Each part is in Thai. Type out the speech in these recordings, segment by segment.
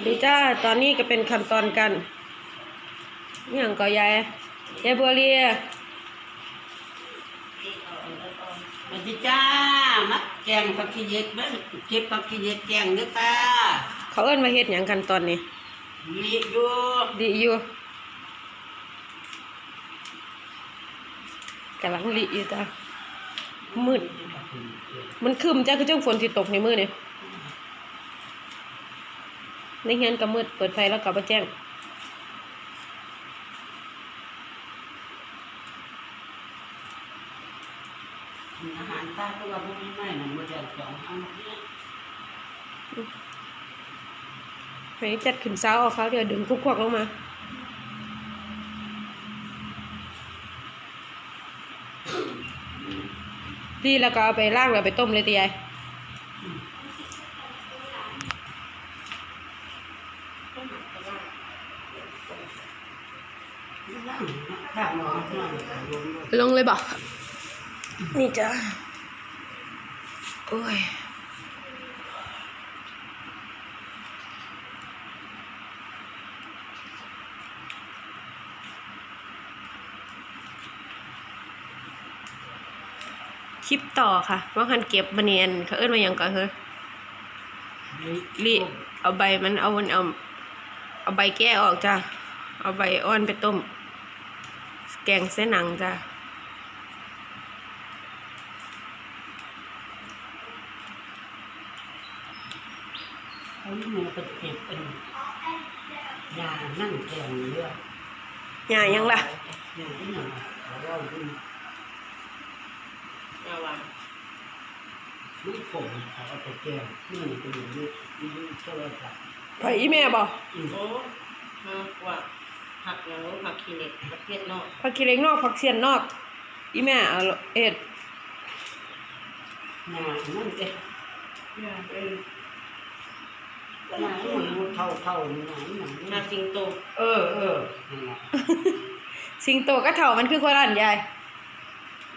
วัสดีจ้า ตอนนี้ก็เป็นขั้นตอนกันอหย่างก็ยายยายบัวเรียมาสิจ้า มัดแกงผักขี้เย็ดเบิ้งเก็บผักขี้เย็ดแกงเด้อค่ะเขาเอิ้นมาเฮ็ดหยังกันตอนนี้มีอยู่ดีอยู่กำลังลิอยู่จ้ามืดมันครึมจ้าคือจังฝนสิตกในมือนี่ ในเฮียนก็มืดเปิดไฟแล้วก็บ่แจ้งอาหารตาก็ว่าบ่มีไม่น่ะบ่ได้สองเอาเนี่ยไปจัดขึ้นเช้าเอาเขาเดี๋ยวดึงคุกควักลงมาดีแล้วก็เอาไปล่างแล้วไปต้มเลยตียาย ข้าวหม้อหม้อ ลงเลยลงเลยบอกนี่จ้ะโอ้ยคลิปต่อค่ะ ว่าคันเก็บบันเนียนเขาเอิ้นมาอย่างก่อนเฮ้ยรีเอาใบมันเอามันเอาเอาใบแก้ออกจ้ะ เอาใบอ่อนไปต้ม แกงเส้นหนังจ้ะเขาหมูเป็นเก็บเป็นยานั่งแกงเยอะหย่ายังล่ะยาที่หนึ่งเขาเล่าขึ้นเอาว่ะลูกผมเขาเอาไปแกงนี่เป็นอย่างนี้นี่โทรศัพท์ไผอีแม่บอกอืมโอ้มากว่า ผักหยังผักขี้เหล็กประเภทนอกผักขี้เหล็กนอกผักเสียนนอก อีแม่เอาเอ็ดยานั่นเองเนี่ยเป็นยาหมูเท่าเท่าๆนี่นะนี่นานะสิงโต เออเออนั่นแหละสิงโตก็เถ่ามันคือโคราชยาย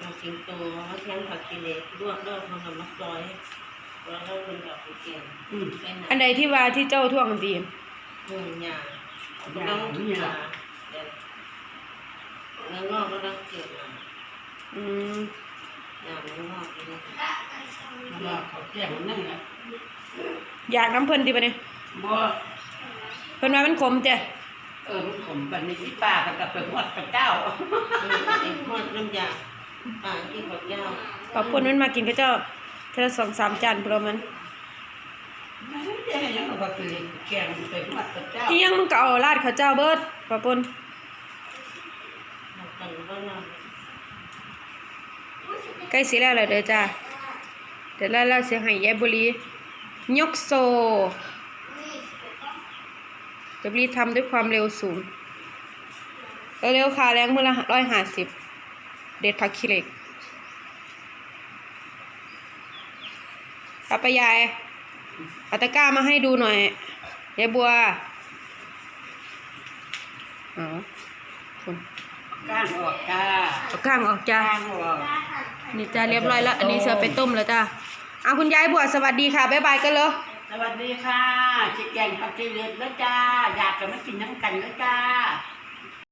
นาสิงโตเขาเทียมผักขี้เหล็กลวกแล้วเขานำมาซอยแล้วเราเป็นดอกกุเกียนอืมใส่อันน้ำใดที่ว่าที่เจ้าท่วงตีนอืมหยา หญ้าต้องนี่หยาล่ะเดี๋ยวแล้วงอกก็ต้องเกลืออืมหยาแล้วงอกนี่นะว่าเขาแจ้งนั่นแหละอยากน้ำเพิ่นติปะเนี่ยบ่เพิ่นว่ามันขมจ้ะเออมันผมบันนี้ที่ป้ากับไปหวดกับเจ้าอืมไอ้ทอดน้ำยาป่าที่ผักยาวขอบคุณมันมากินกับเจ้าเธอสองสามจานพร้อมมันไม่ได้ยังก็คื เที่ยังมึงก็เอาราดข้าวเจ้าเบิดปะปนใกล้สิแล้วแหละเด้อจ้าเดี๋ยวแล้วเราเสียให้ยายบุรี ยกโซยายบุรีทำด้วยความเร็วสูง เร็วๆค่ะแรงมือละร้อยห้าสิบ เด็ดผักขี้เหล็กเอาไปยาย เอาตะกร้ามาให้ดูหน่อยยายบัวเอาคุณก้างออกจ้าเอาก้างออกจ้า ก้างออกนี่จ้าเรียบร้อยแล้ว อันนี้เสือไปต้มแล้วจ้าเอาคุณยายบัวสวัสดีค่ะบ๊ายบายกันเลยสวัสดีค่ะชิแกงผักชีเหลืองแล้วจ้า อยากจะมากินน้ำกันแล้วจ้า